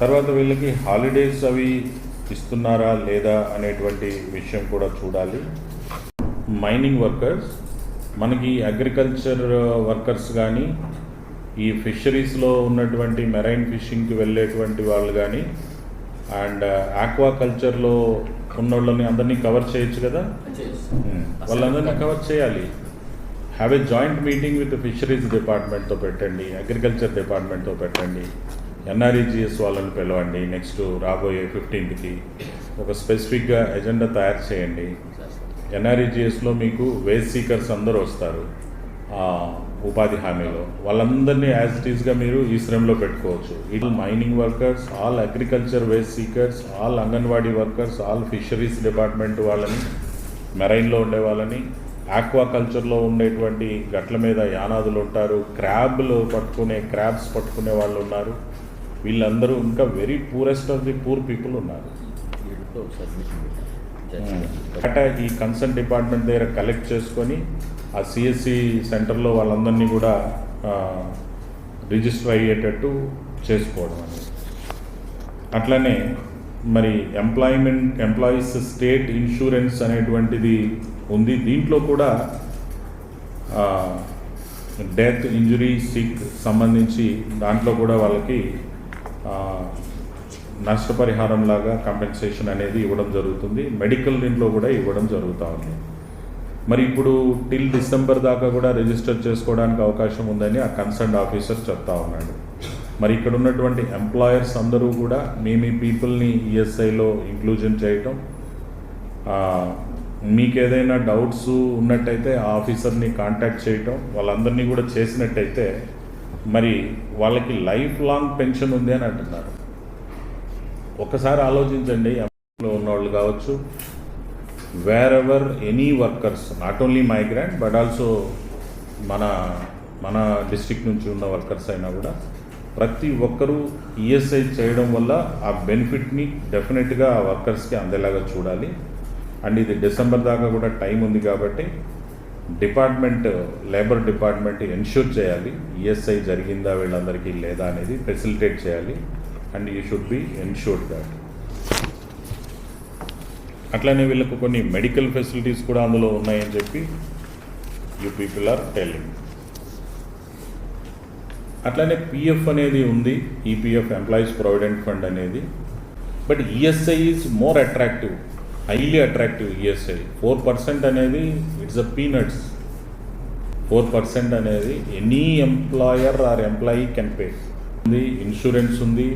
తర్వాత వీళ్ళకి హాలిడేస్ అవి ఇస్తున్నారా లేదా అనేటువంటి విషయం కూడా చూడాలి. మైనింగ్ వర్కర్స్ మనకి అగ్రికల్చర్ వర్కర్స్ కానీ ఈ ఫిషరీస్లో ఉన్నటువంటి మెరైన్ ఫిషింగ్కి వెళ్ళేటువంటి వాళ్ళు కానీ అండ్ ఆక్వా కల్చర్లో ఉన్నోళ్ళని అందరినీ కవర్ చేయొచ్చు కదా? Hmm. వాళ్ళందరినీ కవర్ చేయాలి. Have a joint meeting with fisheries డిపార్ట్మెంట్తో పెట్టండి అగ్రికల్చర్ డిపార్ట్మెంట్తో పెట్టండి. ఎన్ఆర్ఈజిఎస్ వాళ్ళని పిలవండి. నెక్స్ట్ రాబోయే ఫిఫ్టీన్త్కి ఒక స్పెసిఫిక్గా ఎజెండా తయారు చేయండి. ఎన్ఆర్ఈజిఎస్లో మీకు వేజ్ సీకర్స్ అందరూ వస్తారు. ఆ, ఉపాధి హామీలో. వాళ్ళందరినీ యాజ్ ఇట్ ఈస్గా మీరు ఈ శ్రమలో పెట్టుకోవచ్చు. It mining workers all agriculture waste seekers all anganwadi workers all fisheries department వాళ్ళని మెరైన్లో ఉండే వాళ్ళని ఆక్వాకల్చర్లో ఉండేటువంటి గట్ల మీద యానాదులు ఉంటారు. క్రాబ్లు పట్టుకునే క్రాబ్స్ పట్టుకునే వాళ్ళు ఉన్నారు. వీళ్ళందరూ ఇంకా very purest of the poor people ఉన్నారు. డేటా ఈ కన్సర్న్ డిపార్ట్మెంట్ దగ్గర కలెక్ట్ చేసుకొని ఆ సిఎస్సి సెంటర్లో వాళ్ళందరినీ కూడా రిజిస్టర్ అయ్యేటట్టు చేసుకోవడం అనేది అట్లనే మరి ఎంప్లాయ్మెంట్ ఎంప్లాయీస్ స్టేట్ ఇన్సూరెన్స్ అనేటువంటిది ఉంది. దీంట్లో కూడా డెత్ ఇంజురీ సిక్ సంబంధించి దాంట్లో కూడా వాళ్ళకి నష్టపరిహారం లాగా కంపెన్సేషన్ అనేది ఇవ్వడం జరుగుతుంది. మెడికల్ దీంట్లో కూడా ఇవ్వడం జరుగుతూ ఉంది. మరి ఇప్పుడు టిల్ డిసెంబర్ దాకా కూడా రిజిస్టర్ చేసుకోవడానికి అవకాశం ఉందని ఆ కన్సర్న్ ఆఫీసర్ చెప్తా ఉన్నాడు. మరి ఇక్కడ ఉన్నటువంటి ఎంప్లాయర్స్ అందరూ కూడా మీ మీ పీపుల్ని ఈఎస్ఐలో ఇంక్లూజన్ చేయటం మీకు ఏదైనా డౌట్స్ ఉన్నట్టయితే ఆ ఆఫీసర్ని కాంటాక్ట్ చేయటం వాళ్ళందరినీ కూడా చేసినట్టయితే మరి వాళ్ళకి లైఫ్ లాంగ్ పెన్షన్ ఉంది అని అంటున్నారు. ఒకసారి ఆలోచించండి ఎంప్లాయ్లో ఉన్నవాళ్ళు కావచ్చు wherever any workers not only migrant but also మన మన డిస్టిక్ నుంచి ఉన్న వర్కర్స్ అయినా కూడా ప్రతి ఒక్కరూ ఈఎస్ఐ చేయడం వల్ల ఆ బెనిఫిట్ని డెఫినెట్గా ఆ వర్కర్స్కి అందేలాగా చూడాలి. అండ్ ఇది డిసెంబర్ దాకా కూడా టైం ఉంది కాబట్టి డిపార్ట్మెంట్ లేబర్ డిపార్ట్మెంట్ ఎన్ష్యూర్ చేయాలి. ఈఎస్ఐ జరిగిందా వీళ్ళందరికీ లేదా అనేది ఫెసిలిటేట్ చేయాలి. And you should be ensured that. అట్లనే వీళ్ళకు కొన్ని మెడికల్ ఫెసిలిటీస్ కూడా అందులో ఉన్నాయని చెప్పి యూ పీపుల్ ఆర్ టెల్లింగ్. అట్లనే పిఎఫ్ అనేది ఉంది. ఈపీఎఫ్ ఎంప్లాయీస్ ప్రొవిడెంట్ ఫండ్ అనేది. But ESI is more attractive. Highly attractive ESI four percent అనేది it's a peanuts four percent అనేది any employer or employee can pay ఉంది ఇన్సూరెన్స్ ఉంది